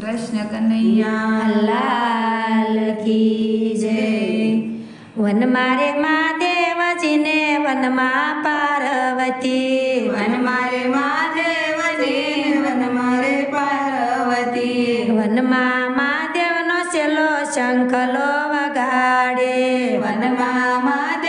કૃષ્ણ કનૈયા લાલ કી જય. વન મારે મહાદેવજીને વનમાં પાર્વતી. વન મારે મહાદેવજી વન મારે પાર્વતી. વનમાં મહાદેવનો છેલ્લો શંખલો વગાડે. વનમાં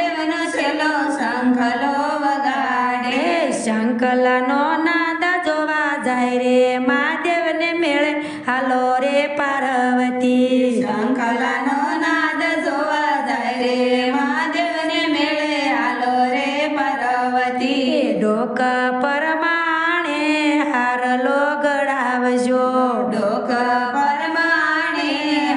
શંકલાનો નાદ જોવા જાય રે મહાદેવને મેળે. હાલો રે પાર્વતી. શંખલાનો નાદ જોવા જાય રે મહાદેવને મેળે. હાલો રે પાર્વતી. ડોક પરમાણે હારલો ગડાવજો ડોક પરમાણે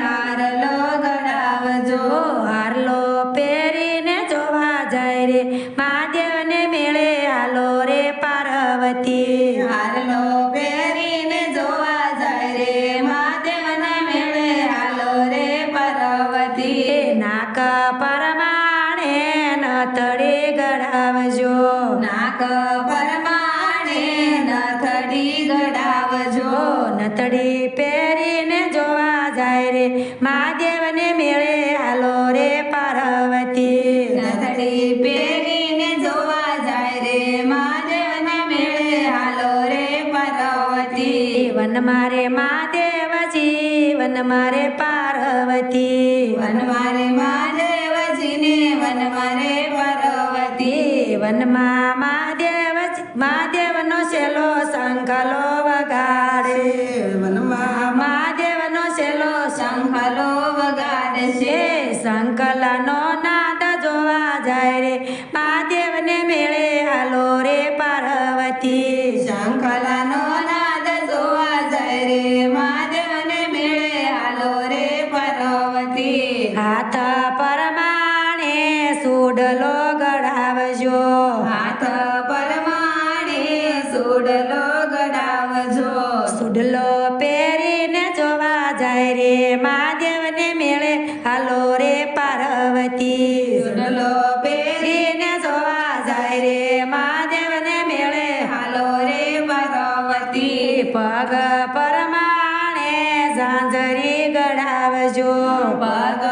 હારલો ગડાવજો ઓ હારલો પહેરીને જોવા જાય રે મહાદેવને મેળે. હાલો રે પાર્વતી. હાલો પહેરીને જોવા જાય રે. મહાદેવના મેળે. હાલો રે પાર્વતી. નાક પરમાણે નતડે ગડાવજો નાક પરમાણે નથડી ગડાવજો નથડી પહેરીને જોવા જાય રે. મહાદેવને વન મારે મહાદેવજી વન મારે પાર્વતી. વન મારે મહાદેવજીને વન મારે પાર્વતી. વનમાં મહાદેવ મહાદેવનો છેલ્લો શંખલો વગાડે વનમાં મહાદેવનો છેલ્લો શંખલો વગાડે છે શંકલાનો નાદ જોવા જાય રે. મહાદેવને મેળે હાલો રે પાર્વતી. શંખલાનો પરમાણે સુડલો ગડાવજો હાથ પરમાણે સુડલો ગડાવજો સુડલો પહેરીને જોવા જાય રે મહાદેવને મેળે. હાલો રે પાર્વતી. સુડલો પહેરી પહેરીને જોવા જાય રે મહાદેવને મેળે. હાલો રે પાર્વતી. પગ પરમાણે ઝાંઝરી ગડાવજો પગ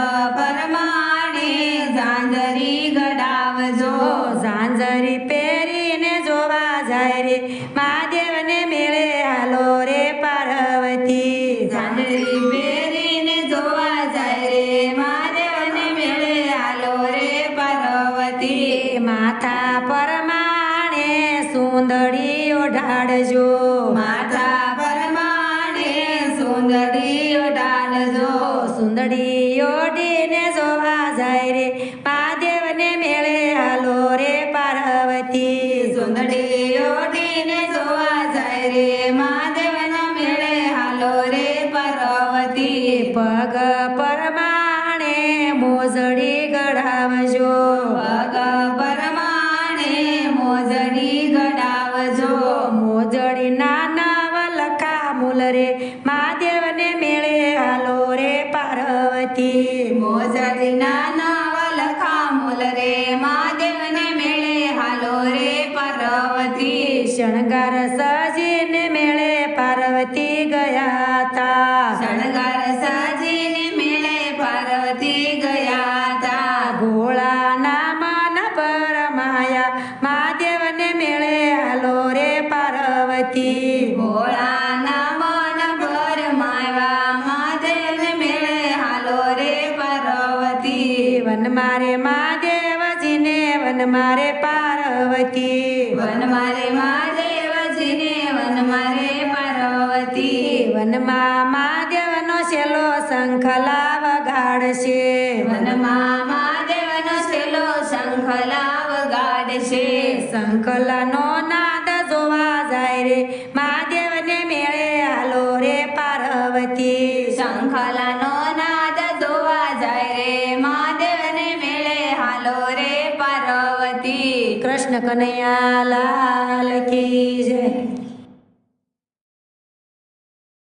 રે મહાદેવને મેળે હાલો રે પાર્વતી. ઝાંઝરી પહેરીને જોવા જાય રે મહાદેવને મેળે હાલો રે પાર્વતી. માથા પરમાણે સુંદરી ઓઢાડજો. માથા પરમાણે સુંદરી ઓઢાડજો. સુંદરી ઓઢીને પગ પરમાણે મોજડી ગડાવજો પગ પરમાણે મોજડી ગડાવજો મોજડી નાના વલખા મૂલ રે મહાદેવને મેળે હાલો રે પાર્વતી મોજડી નાના વલખા મૂલ રે મહાદેવને મેળે હાલો રે પાર્વતી શણગાર સજીને મેળે પાર્વતી ગયા તા મારે મહાદેવજીને વન મારે પાર્વતી. વન મારે મહાદેવજીને વન મારે પાર્વતી. વનમાં મહાદેવનો છેલ્લો શંખલા વગાડશે વનમાં મહાદેવનો છેલ્લો શંખલા વગાડશે શંખલાનો નાદ જોવા જાય રે. હાલો રે પાર્વતી. કૃષ્ણ કનૈયા લાલ કી જય.